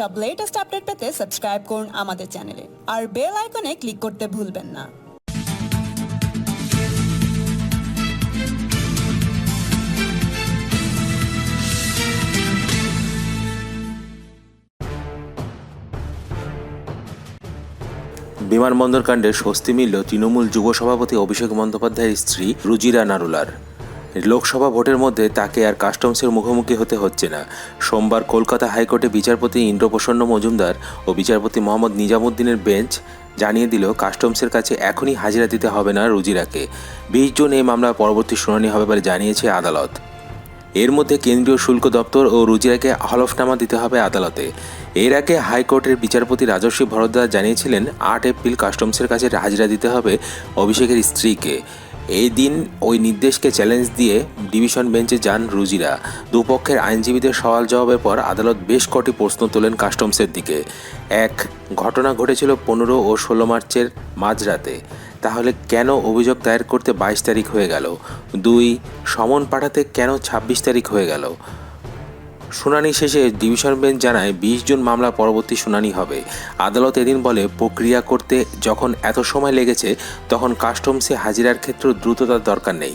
সব latest update পেতে subscribe করুন আমাদের চ্যানেলে আর বেল আইকনে ক্লিক করতে ভুলবেন না। বিমানবন্দর কাণ্ডে স্বস্তি মিলল তৃণমূল যুব সভাপতি অভিষেক বন্দ্যোপাধ্যায়ের স্ত্রী রুজিরা নারুলার। লোকসভা ভোটের মধ্যে তাকে আর কাস্টমসের মুখোমুখি হতে হচ্ছে না। সোমবার কলকাতা হাইকোর্টে বিচারপতি ইন্দ্রপ্রসন্ন মজুমদার ও বিচারপতি মোহাম্মদ নিজামুদ্দিনের বেঞ্চ জানিয়ে দিল, কাস্টমসের কাছে এখনই হাজিরা দিতে হবে না রুজিরাকে। বিশ জুন এই মামলার পরবর্তী শুনানি হবে বলে জানিয়েছে আদালত। এর মধ্যে কেন্দ্রীয় শুল্ক দপ্তর ও রুজিরাকে হলফনামা দিতে হবে আদালতে। এর আগে হাইকোর্টের বিচারপতি রাজস্বী ভরদ্বাজ জানিয়েছিলেন, আট এপ্রিল কাস্টমসের কাছে হাজিরা দিতে হবে অভিষেকের স্ত্রীকে। এই দিন ওই নির্দেশকে চ্যালেঞ্জ দিয়ে ডিভিশন বেঞ্চে যান রুজিরা। দুপক্ষের আইনজীবীদের সওয়াল জবাবের পর আদালত বেশ কটি প্রশ্ন তোলেন কাস্টমসের দিকে। এক, ঘটনা ঘটেছিল পনেরো ও ষোলো মার্চের মাঝরাতে। তাহলে কেন অভিযোগ দায়ের করতে বাইশ তারিখ হয়ে গেল? দুই, সমন পাঠাতে কেন ছাব্বিশ তারিখ হয়ে গেল? শুনানি শেষে ডিভিশন বেঞ্চ জানায় বিশ জুন মামলা পরবর্তী শুনানি হবে। আদালত এদিন বলে, প্রক্রিয়া করতে যখন এত সময় লেগেছে, তখন কাস্টমসে হাজিরার ক্ষেত্রেও দ্রুততার দরকার নেই।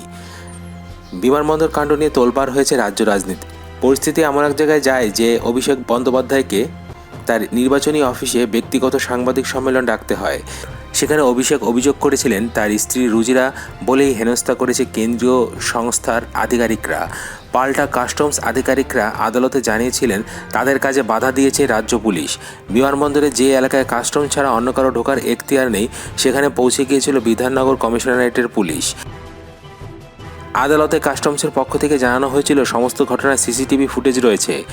বিমানবন্দর কাণ্ড নিয়ে তোলপাড় হয়েছে রাজ্য রাজনীতি। পরিস্থিতি এমন এক জায়গায় যায় যে অভিষেক বন্দ্যোপাধ্যায়কে তার নির্বাচনী অফিসে ব্যক্তিগত সাংবাদিক সম্মেলন ডাকতে হয়। সেখানে অভিষেক অভিযোগ করেছিলেন, তার স্ত্রী রুজিরা বলেই হেনস্থা করেছে কেন্দ্রীয় সংস্থার আধিকারিকরা। পাল্টা কাস্টমস আধিকারিকরা আদালতে জানিয়েছিলেন, তাদের কাজে বাধা দিয়েছে রাজ্য পুলিশ। বিমানবন্দরে যে এলাকায় কাস্টমস ছাড়া অন্য কারও ঢোকার এখতিয়ার নেই, সেখানে পৌঁছে গিয়েছিল বিধাননগর কমিশনারেটের পুলিশ। আদালতে কাস্টমসের পক্ষ থেকে জানানো হয়েছিল, সমস্ত ঘটনার সিসিটিভি ফুটেজ রয়েছে।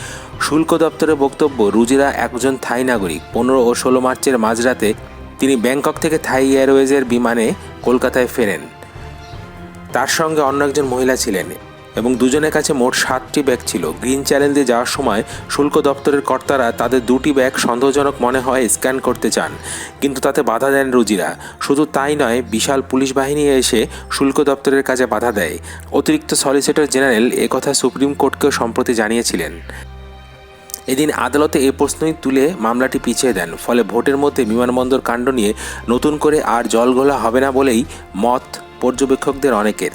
শুল্ক দপ্তরের বক্তব্য, রুজিরা একজন থাই নাগরিক। পনেরো ও ষোলো মার্চের মাঝরাতে তিনি ব্যাংকক থেকে থাই এয়ারওয়েজের বিমানে কলকাতায় ফেরেন। তার সঙ্গে অন্য একজন মহিলা ছিলেন। এবং দুজনের কাছে মোট সাতটি ব্যাগ ছিল। গ্রিন চ্যানেল দিয়ে যাওয়ার সময় শুল্ক দপ্তরের কর্তারা তাদের দুটি ব্যাগ সন্দেহজনক মনে হয় স্ক্যান করতে চান, কিন্তু তাতে বাধা দেন রুজিরা। শুধু তাই নয়, বিশাল পুলিশ বাহিনী এসে শুল্ক দপ্তরের কাজে বাধা দেয়। অতিরিক্ত সলিসিটর জেনারেল একথা সুপ্রিম কোর্টকেও সম্প্রতি জানিয়েছিলেন। এদিন আদালতে এ প্রশ্নই তুলে মামলাটি পিছিয়ে দেন, ফলে ভোটের মধ্যে বিমানবন্দর কাণ্ড নিয়ে নতুন করে আর জলঘোলা হবে না বলেই মত পর্যবেক্ষকদের অনেকের।